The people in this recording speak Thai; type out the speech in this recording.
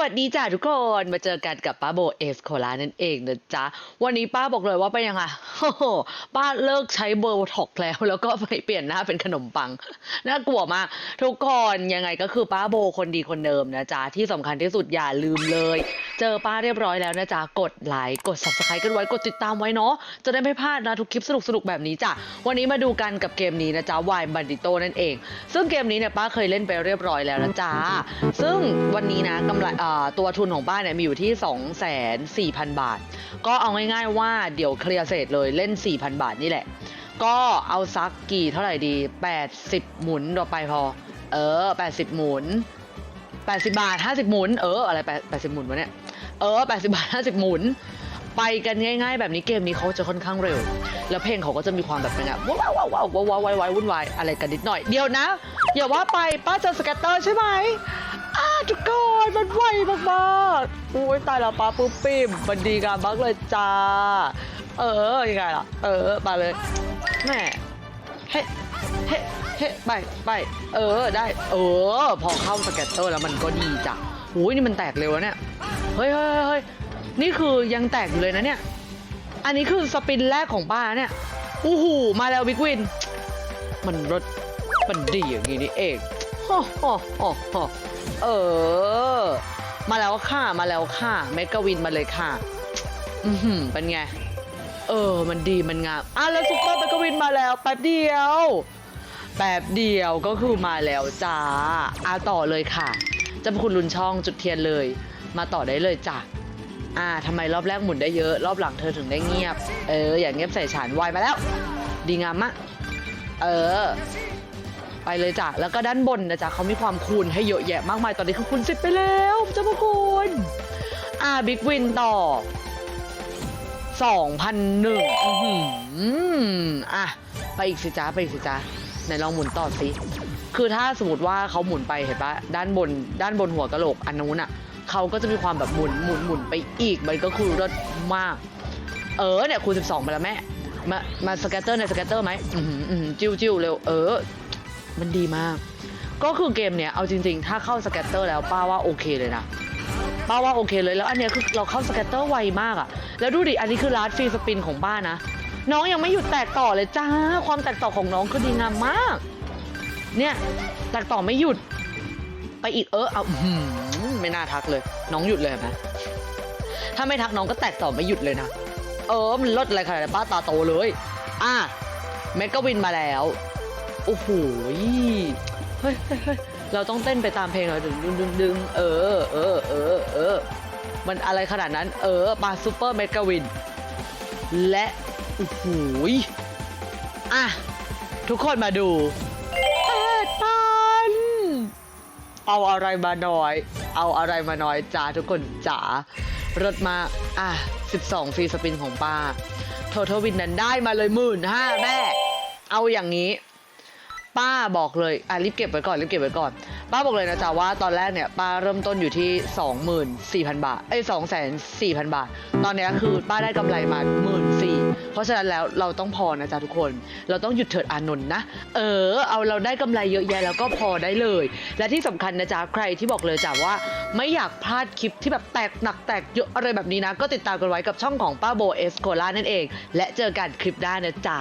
วัสดีจ้าทุกคน มาเจอกันกับป้าโบเอสโคลานั่นเองนะจ๊ะ วันนี้ป้าบอกเลยว่าเป็นยังไงป้าเลิกใช้โบอร์ท็อกแล้ว แล้วก็ไปเปลี่ยนหน้าเป็นขนมปัง น่ากลัวมาก ทุกคนยังไงก็คือป้าโบคนดีคนเดิมนะจ๊ะ ที่สำคัญที่สุดอย่าลืมเลย เจอป้าเรียบร้อยแล้วนะจ๊ะ กดไลค์กด subscribe กันไว้กดติดตามไว้เนาะจะได้ไม่พลาดนะทุกคลิปสนุกๆแบบนี้จ้ะวันนี้มาดูกันกับเกมนี้นะจ๊ะวายบันดิโตนั่นเอง ซึ่งเกมนี้เนี่ยป้าเคยเล่นไปเรียบร้อยแล้วนะจ๊ะซึ่งวันนี้นะกำไรเตัวทุนของป้าเนี่ยมีอยู่ที่ 2 4 0 0 0 0 บาท ก็เอาง่ายๆว่าเดี๋ยวเคลียร์เสร็จเลยเล่น 4,000 บาทนี่แหละ ก็เอาซักกี่เท่าไหร่ดี 80 หมุนต่อไปพอ เออ 80 หมุน 80 บาท 50 หมุน เออ อะไร8 80หมุนวะเนี่ย เออ 80 บาท 50 หมุน ไปกันง่าย ๆ แบบนี้เกมนี้เขาจะค่อนข้างเร็ว แล้วเพลงเขาก็จะมีความแบบเป็นแบบว้าวว้าวว้าวว้าวว้าวว้าวว้าววุ่นวายอะไรกันนิดหน่อย เดี๋ยวนะ อย่าว่าไปป้าเจอสแกตเตอร์ใช่ไหมอ้า ทุกคนมันไวมากๆอุ้ยตายแล้วป้าปุ๊บปิ๊มมันดีงามมากเลยจ้า เออยังไงล่ะ เออมาเลยแม่เฮ้เฮ้เฮ้ไปไปเออได้ เออ พอเข้าสแกตเตอร์แล้วมันก็ดีจ้ะอุ้ยนี่มันแตกเร็วเนี่ยเฮ้ยเฮ้ยเฮ้ยเฮ้ยนี่คือยังแตกอยู่เลยนะเนี่ย อันนี้คือสปินแรกของป้าเนี่ยอู้หูมาแล้วบิ๊กวิน มันรถมันดีอย่างนี้นี่เอง ฮ่อฮ่อฮ่อฮ่อเออ มาแล้วค่ะ มาแล้วค่ะ เมกะวินมาเลยค่ะ อือหือเป็นไง เออ มันดีมันงาม อะแล้วซุปเปอร์เมกะวินมาแล้วแป๊บเดียว แป๊บเดียวก็คือมาแล้วจ้าอะต่อเลยค่ะเจะคุณลุนช่องจุดเทียนเลย มาต่อได้เลยจ้ะอ่าทำไมรอบแรกหมุนได้เยอะ รอบหลังเธอถึงได้เงียบ เออ อย่างเงียบใส่ฉันวายมาแล้ว ดีงามมะ เออ ไปเลยจ้ะ แล้วก็ด้านบนนะจ๊ะเขามีความคูณให้เยอะแยะมากมาย ตอนนี้เขาคูณสิบไปแล้วเจ้าพระคุณอ่าบิ๊กวินต่อสองพันหนึ่งอะ ไปอีกสิจ้าไปอีกสิจ้าไหนลองหมุนต่อสิ คือถ้าสมมติว่าเขาหมุนไปเห็นปะด้านบน ด้านบนหัวกะโหลกอันนู้นอะเขาก็จะมีความแบบหมุนหมุนหมุนไปอีก มันก็คือรถมาก เออเนี่ยคูณ12ไปแล้วแม่ มา มาสแกตเตอร์ในสแกตเตอร์ไหมอือหืออือหือจิ้วจิ้วเร็ว เออ มันดีมาก ก็คือเกมเนี้ยเอาจริง ๆ ถ้าเข้าสแกตเตอร์แล้วป้าว่าโอเคเลยนะป้าว่าโอเคเลยแล้วอันเนี้ยคือเราเข้าสแกตเตอร์ไวมากอะแล้วดูดิอันนี้คือลาร์ดฟรีสปินของป้านะ น้องยังไม่หยุดแตกต่อเลยจ้าความแตกต่อของน้องคือดีงามมาก เนี่ยแตกต่อไม่หยุด ไปอีกเออเอาไม่น่าทักเลย น้องหยุดเลยเห็นไหมถ้าไม่ทักน้องก็แตกต่อไม่หยุดเลยนะเออมันลดอะไรขนาดป้าตาโตเลย อะเมกะวินมาแล้ว โอ้โหเฮ้ยเฮ้ยเราต้องเต้นไปตามเพลงเรอดึงดึงดึงดงเออเออเออเออ มันอะไรขนาดนั้น เออปาซูเปอร์เมกะวิน และ โอ้โหอะ ทุกคนมาดูแปดพันเอาอะไรมาน้อย เอาอะไรมาน้อยจ้าทุกคนจ๋ารถมา อะ 12 ฟรีสปินของป้า โททวินนั้นได้มาเลยหมื่นห้าแม่ เอาอย่างนี้ ป้าบอกเลยอะรีบเก็บไว้ก่อนรีบเก็บไว้ก่อน ป้าบอกเลยนะจ๊ะว่าตอนแรกเนี่ยป้าเริ่มต้นอยู่ที่ 24,000 บาทเอ้ย24,000 บาท ตอนเนี้ยคือป้าได้กำไรมาหมื่นสี่เพราะฉะนั้นแล้วเราต้องพอนะจ๊ะทุกคน เราต้องหยุดเถิดอานนท์นะ เออ เอาเราได้กำไรเยอะแยะแล้วก็พอได้เลย และที่สำคัญนะจ๊ะใครที่บอกเลยจ้ะว่าไม่อยากพลาดคลิปที่แบบแตกหนักแตกเยอะอะไรแบบนี้นะ ก็ติดตามกันไว้กับช่องของป้าโบเอสโคล่านั่นเอง และเจอกันคลิปหน้านะจ๊ะ